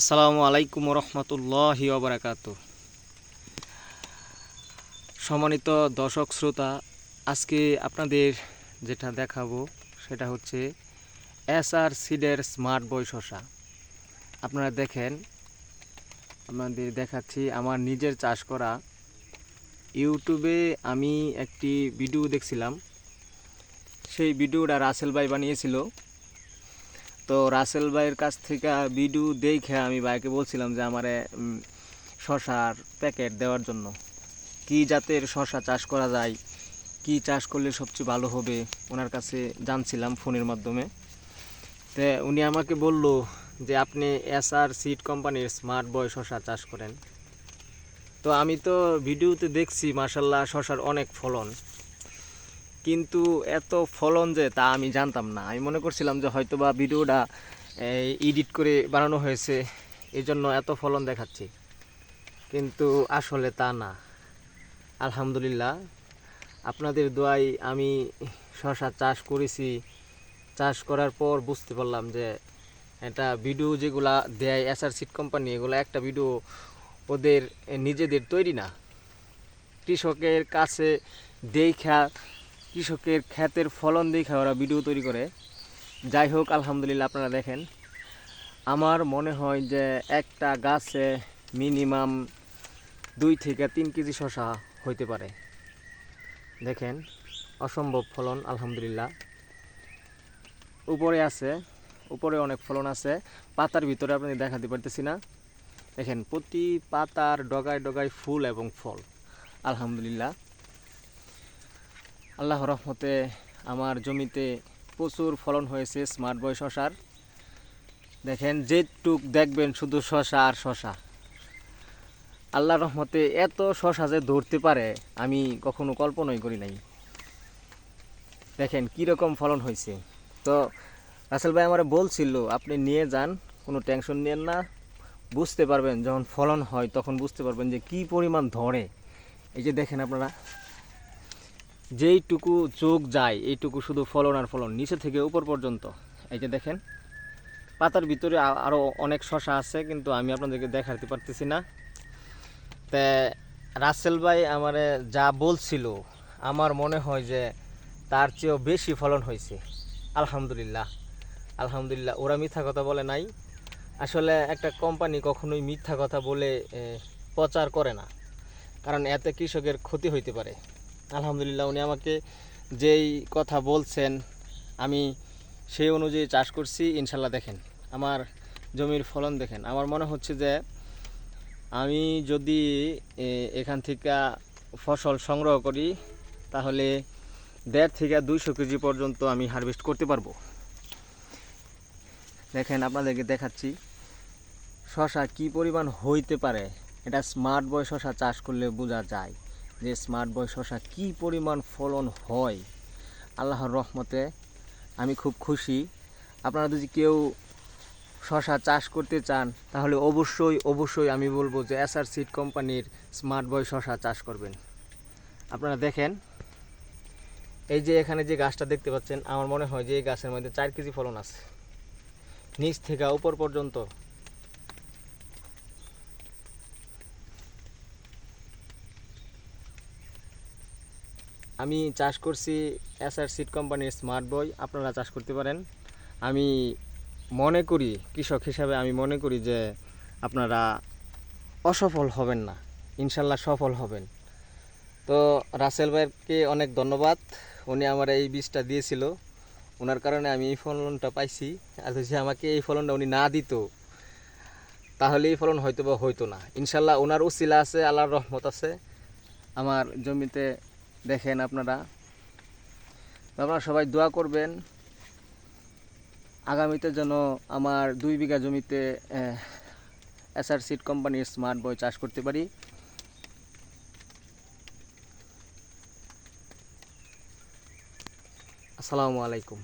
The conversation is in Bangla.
আসসালামু আলাইকুম রহমতুল্লাহি ওবরাকাত। সম্মানিত দর্শক শ্রোতা, আজকে আপনাদের যেটা দেখাবো সেটা হচ্ছে এস আর সিডের স্মার্ট বই শশা আপনারা দেখেন, আপনাদের দেখাচ্ছি আমার নিজের চাষ করা। ইউটিউবে আমি একটি ভিডিও দেখছিলাম। সেই ভিডিওটা রাসেল ভাই বানিয়েছিল। তো রাসেল ভাইয়ের কাছ থেকে ভিডিও দেখে আমি ভাইকে বলছিলাম যে আমার শশার প্যাকেট দেওয়ার জন্য। কি জাতের শশা চাষ করা যায়? কি চাষ করলে সবচেয়ে ভালো হবে? ওনার কাছে জানছিলাম ফোনের মাধ্যমে। তো উনি আমাকে বলল যে আপনি এস আর সিড কোম্পানির স্মার্ট বয় শশা চাষ করেন। তো আমি তো ভিডিওতে দেখছি মাসাল্লাহ শশার অনেক ফলন। কিন্তু এত ফলন যে তা আমি জানতাম না। আমি মনে করছিলাম যে হয়তো বা ভিডিওটা এডিট করে বানানো হয়েছে এই জন্য এত ফলন দেখাচ্ছি। কিন্তু আসলে তা না। আলহামদুলিল্লাহ, আপনাদের দোয়াই আমি শশা চাষ করেছি। চাষ করার পর বুঝতে পারলাম যে এটা ভিডিও যেগুলা দেয় এসআর সিট কোম্পানি, এগুলো একটা ভিডিও ওদের নিজেদের তৈরি না। কৃষকের কাছে দেখা কৃষকের ক্ষেতের ফলন দেখে ওরা ভিডিও তৈরি করে। যাই হোক, আলহামদুলিল্লাহ আপনারা দেখেন। আমার মনে হয় যে একটা গাছে মিনিমাম দুই থেকে তিন কেজি শশা হইতে পারে। দেখেন, অসম্ভব ফলন, আলহামদুলিল্লাহ। উপরে আছে, উপরে অনেক ফলন আছে। পাতার ভিতরে আপনি দেখাতে পারতেছি না। দেখেন, প্রতি পাতার ডগায় ডগায় ফুল এবং ফল। আলহামদুলিল্লাহ। আল্লাহ রহমতে আমার জমিতে প্রচুর ফলন হয়েছে স্মার্ট বয় শশার। দেখেন, যেটুক দেখবেন শুধু শশা আর শশা। আল্লাহ রহমতে এত শশা যে ধরতে পারে, আমি কখনো কল্পনাই করি নাই। দেখেন, কীরকম ফলন হয়েছে। তো রাসেল ভাই আমার বলছিল, আপনি নিয়ে যান, কোনো টেনশন নেন না। বুঝতে পারবেন যখন ফলন হয়, তখন বুঝতে পারবেন যে কি পরিমাণ ধরে। এই যে দেখেন আপনারা যেইটুকু চোখ যায়, এইটুকু শুধু ফলন আর ফলন, নিচে থেকে উপর পর্যন্ত। এই যে দেখেন, পাতার ভিতরে আরও অনেক শশা আছে, কিন্তু আমি আপনাদেরকে দেখাতে পারতেছি না। তে রাসেল ভাই আমারে যা বলছিল, আমার মনে হয় যে তার চেয়েও বেশি ফলন হয়েছে। আলহামদুলিল্লাহ আলহামদুলিল্লাহ, ওরা মিথ্যা কথা বলে নাই। আসলে একটা কোম্পানি কখনোই মিথ্যা কথা বলে প্রচার করে না। কারণ এতে কৃষকের ক্ষতি হইতে পারে। আলহামদুলিল্লাহ, উনি আমাকে যেই কথা বলছেন, আমি সেই অনুযায়ী চাষ করছি, ইনশাল্লাহ দেখেন, আমার জমির ফলন দেখেন। আমার মনে হচ্ছে যে, আমি যদি এখান থেকে ফসল সংগ্রহ করি, তাহলে দেড় থেকে দুইশো কেজি পর্যন্ত আমি হারভেস্ট করতে পারব। দেখেন, আপনাদেরকে দেখাচ্ছি, শশা কি পরিমাণ হইতে পারে? এটা স্মার্ট বয় শশা চাষ করলে বোঝা যায়। যে স্মার্ট বয় শশা কি পরিমাণ ফলন হয়, আল্লাহর রহমতে আমি খুব খুশি। আপনারা যদি কেউ শশা চাষ করতে চান, তাহলে অবশ্যই অবশ্যই আমি বলব যে এসআর সিড কোম্পানির স্মার্ট বয় শশা চাষ করবেন। আপনারা দেখেন, এই যে এখানে যে গাছটা দেখতে পাচ্ছেন, আমার মনে হয় যে এই গাছের মধ্যে চার কেজি ফলন আছে। নিচ থেকে উপর পর্যন্ত আমি চাষ করছি এসআর সিড কোম্পানির স্মার্ট বই, আপনারা চাষ করতে পারেন। আমি মনে করি, কৃষক হিসাবে আমি মনে করি যে আপনারা অসফল হবেন না, ইনশাল্লাহ সফল হবেন। তো রাসেল ভাইকে অনেক ধন্যবাদ, উনি আমার এই বীজটা দিয়েছিল। ওনার কারণে আমি এই ফলনটা পাইছি, আর যদি আমাকে এই ফলনটা উনি না দিত, তাহলে এই ফলন হয়তো বা হইতো না। ইনশাল্লাহ ওনার উসিলা আছে, আল্লাহর রহমত আছে। আমার জমিতে দেখেন আপনারা। আপনারা সবাই দোয়া করবেন, আগামীতে যেন আমার দুই বিঘা জমিতে এসআর সিড কোম্পানির স্মার্ট বয় চাষ করতে পারি। আসসালামু আলাইকুম।